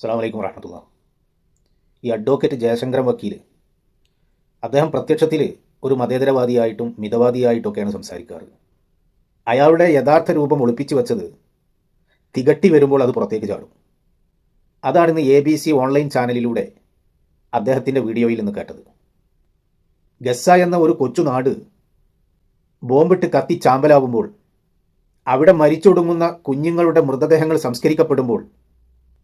അസ്സാം വലൈക്കും വറഹമത്തുള്ള. ഈ അഡ്വക്കേറ്റ് ജയശങ്കരൻ വക്കീൽ അദ്ദേഹം പ്രത്യക്ഷത്തിൽ ഒരു മതേതരവാദിയായിട്ടും മിതവാദിയായിട്ടൊക്കെയാണ് സംസാരിക്കാറ്. അയാളുടെ യഥാർത്ഥ രൂപം ഒളിപ്പിച്ചു വെച്ചത് തികട്ടി വരുമ്പോൾ അത് പുറത്തേക്ക് ചാടും. അതാണ് ഇന്ന് എ ബി സി ഓൺലൈൻ ചാനലിലൂടെ അദ്ദേഹത്തിന്റെ വീഡിയോയിൽ നിന്ന് കേട്ടത്. ഗസ എന്ന ഒരു കൊച്ചു നാട് ബോംബിട്ട് കത്തി ചാമ്പലാവുമ്പോൾ അവിടെ മരിച്ചൊടുങ്ങുന്ന കുഞ്ഞുങ്ങളുടെ മൃതദേഹങ്ങൾ സംസ്കരിക്കപ്പെടുമ്പോൾ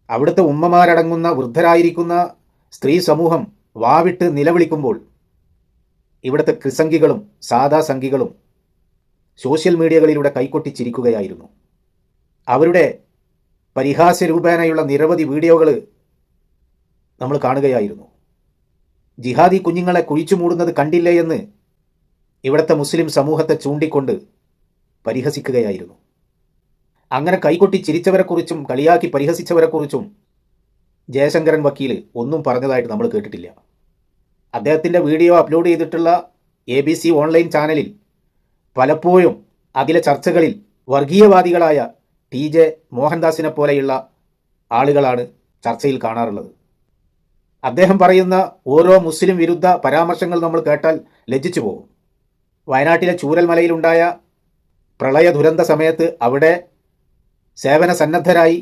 അവിടുത്തെ ഉമ്മമാരടങ്ങുന്ന വൃദ്ധരായിരിക്കുന്ന സ്ത്രീ സമൂഹം വാവിട്ട് നിലവിളിക്കുമ്പോൾ ഇവിടുത്തെ ക്രിസംഖികളും സാധാ സംഖികളും സോഷ്യൽ മീഡിയകളിലൂടെ കൈക്കൊട്ടിച്ചിരിക്കുകയായിരുന്നു അവരുടെ പരിഹാസ്യരൂപേണയുള്ള നിരവധി വീഡിയോകൾ നമ്മൾ കാണുകയായിരുന്നു. ജിഹാദി കുഞ്ഞുങ്ങളെ കുഴിച്ചു മൂടുന്നത് കണ്ടില്ലേ എന്ന് ഇവിടുത്തെ മുസ്ലിം സമൂഹത്തെ ചൂണ്ടിക്കൊണ്ട് പരിഹസിക്കുകയായിരുന്നു. അങ്ങനെ കൈകൊട്ടി ചിരിച്ചവരെക്കുറിച്ചും കളിയാക്കി പരിഹസിച്ചവരെക്കുറിച്ചും ജയശങ്കരൻ വക്കീൽ ഒന്നും പറഞ്ഞതായിട്ട് നമ്മൾ കേട്ടിട്ടില്ല. അദ്ദേഹത്തിന്റെ വീഡിയോ അപ്ലോഡ് ചെയ്തിട്ടുള്ള എ ബി സി ഓൺലൈൻ ചാനലിൽ പലപ്പോഴും അതിലെ ചർച്ചകളിൽ വർഗീയവാദികളായ ടി ജെ മോഹൻദാസിനെ പോലെയുള്ള ആളുകളാണ് ചർച്ചയിൽ കാണാറുള്ളത്. അദ്ദേഹം പറയുന്ന ഓരോ മുസ്ലിം വിരുദ്ധ പരാമർശങ്ങൾ നമ്മൾ കേട്ടാൽ ലജ്ജിച്ചു പോകും. വയനാട്ടിലെ ചൂരൽമലയിലുണ്ടായ പ്രളയ ദുരന്ത സമയത്ത് അവിടെ സേവന സന്നദ്ധരായി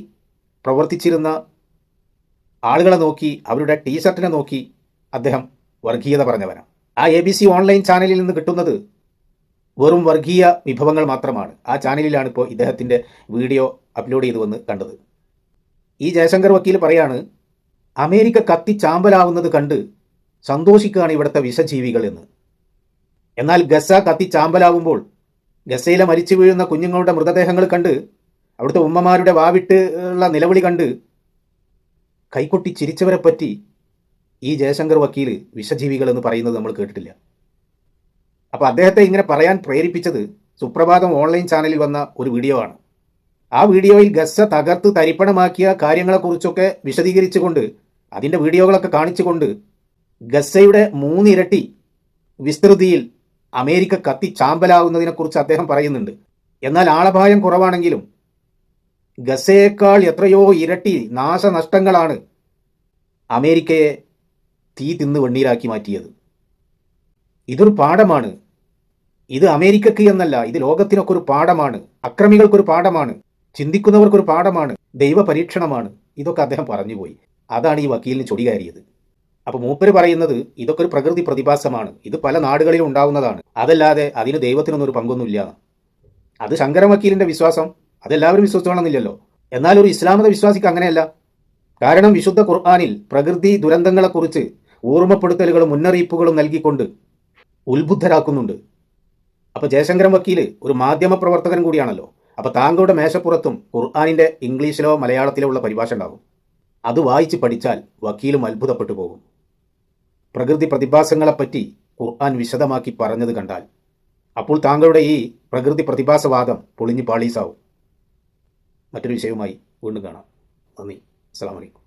പ്രവർത്തിച്ചിരുന്ന ആളുകളെ നോക്കി അവരുടെ ടീഷർട്ടിനെ നോക്കി അദ്ദേഹം വർഗീയത പറഞ്ഞവനാണ്. ആ എ ബി സി ഓൺലൈൻ ചാനലിൽ നിന്ന് കിട്ടുന്നത് വെറും വർഗീയ വിഭവങ്ങൾ മാത്രമാണ്. ആ ചാനലിലാണ് ഇപ്പോൾ ഇദ്ദേഹത്തിന്റെ വീഡിയോ അപ്ലോഡ് ചെയ്തു വന്ന് കണ്ടത്. ഈ ജയശങ്കർ വക്കീൽ പറയാണ് അമേരിക്ക കത്തി ചാമ്പലാവുന്നത് കണ്ട് സന്തോഷിക്കുകയാണ് ഇവിടുത്തെ വിഷജീവികൾ എന്ന്. എന്നാൽ ഗസ കത്തി ചാമ്പലാവുമ്പോൾ ഗസയിലെ മരിച്ചു വീഴുന്ന കുഞ്ഞുങ്ങളുടെ മൃതദേഹങ്ങൾ കണ്ട് അവിടുത്തെ ഉമ്മമാരുടെ വാവിട്ട് ഉള്ള നിലവിളി കണ്ട് കൈകൊട്ടി ചിരിച്ചവരെ പറ്റി ഈ ജയശങ്കർ വക്കീൽ വിഷജീവികൾ എന്ന് പറയുന്നത് നമ്മൾ കേട്ടിട്ടില്ല. അപ്പോൾ അദ്ദേഹത്തെ ഇങ്ങനെ പറയാൻ പ്രേരിപ്പിച്ചത് സുപ്രഭാതം ഓൺലൈൻ ചാനലിൽ വന്ന ഒരു വീഡിയോ ആണ്. ആ വീഡിയോയിൽ ഗസ തകർത്ത് തരിപ്പണമാക്കിയ കാര്യങ്ങളെക്കുറിച്ചൊക്കെ വിശദീകരിച്ചുകൊണ്ട് അതിന്റെ വീഡിയോകളൊക്കെ കാണിച്ചുകൊണ്ട് ഗസയുടെ മൂന്നിരട്ടി വിസ്തൃതിയിൽ അമേരിക്ക കത്തി ചാമ്പലാവുന്നതിനെക്കുറിച്ച് അദ്ദേഹം പറയുന്നുണ്ട്. എന്നാൽ ആളപായം കുറവാണെങ്കിലും ഗസയേക്കാൾ എത്രയോ ഇരട്ടി നാശനഷ്ടങ്ങളാണ് അമേരിക്കയെ തീ തിന്ന് വെണ്ണീരാക്കി മാറ്റിയത്. ഇതൊരു പാഠമാണ്. ഇത് അമേരിക്കക്ക് എന്നല്ല ഇത് ലോകത്തിനൊക്കെ ഒരു പാഠമാണ്. അക്രമികൾക്കൊരു പാഠമാണ്. ചിന്തിക്കുന്നവർക്കൊരു പാഠമാണ്. ദൈവ പരീക്ഷണമാണ് ഇതൊക്കെ അദ്ദേഹം പറഞ്ഞുപോയി. അതാണ് ഈ വക്കീലിന് ചൊടി കയറിയത്. അപ്പോൾ മൂപ്പര് പറയുന്നത് ഇതൊക്കെ ഒരു പ്രകൃതി പ്രതിഭാസമാണ്. ഇത് പല നാടുകളിലും ഉണ്ടാവുന്നതാണ്. അതല്ലാതെ അതിന് ദൈവത്തിനൊന്നും ഒരു പങ്കൊന്നുമില്ല. അത് ശങ്കര വക്കീലിന്റെ വിശ്വാസം. അതെല്ലാവരും വിശ്വസിച്ചോണമെന്നില്ലല്ലോ എന്നാൽ ഒരു ഇസ്ലാമത വിശ്വാസിക്ക് അങ്ങനെയല്ല. കാരണം വിശുദ്ധ ഖുർആാനിൽ പ്രകൃതി ദുരന്തങ്ങളെക്കുറിച്ച് ഓർമ്മപ്പെടുത്തലുകളും മുന്നറിയിപ്പുകളും നൽകിക്കൊണ്ട് ഉത്ബുദ്ധരാക്കുന്നുണ്ട്. അപ്പോൾ ജയശങ്കരൻ വക്കീൽ ഒരു മാധ്യമ പ്രവർത്തകൻ കൂടിയാണല്ലോ. അപ്പോൾ താങ്കളുടെ മേശപ്പുറത്തും ഖുർആാനിന്റെ ഇംഗ്ലീഷിലോ മലയാളത്തിലോ ഉള്ള പരിഭാഷ ഉണ്ടാകും. അത് വായിച്ച് പഠിച്ചാൽ വക്കീലും അത്ഭുതപ്പെട്ടു പോകും. പ്രകൃതി പ്രതിഭാസങ്ങളെപ്പറ്റി ഖുർആൻ വിശദമാക്കി പറഞ്ഞത് കണ്ടാൽ അപ്പോൾ താങ്കളുടെ ഈ പ്രകൃതി പ്രതിഭാസവാദം പൊളിഞ്ഞ് പാളീസാവും. മറ്റൊരു വിഷയവുമായി വീണ്ടും കാണാം. നന്ദി. അസ്സാം വലൈക്കും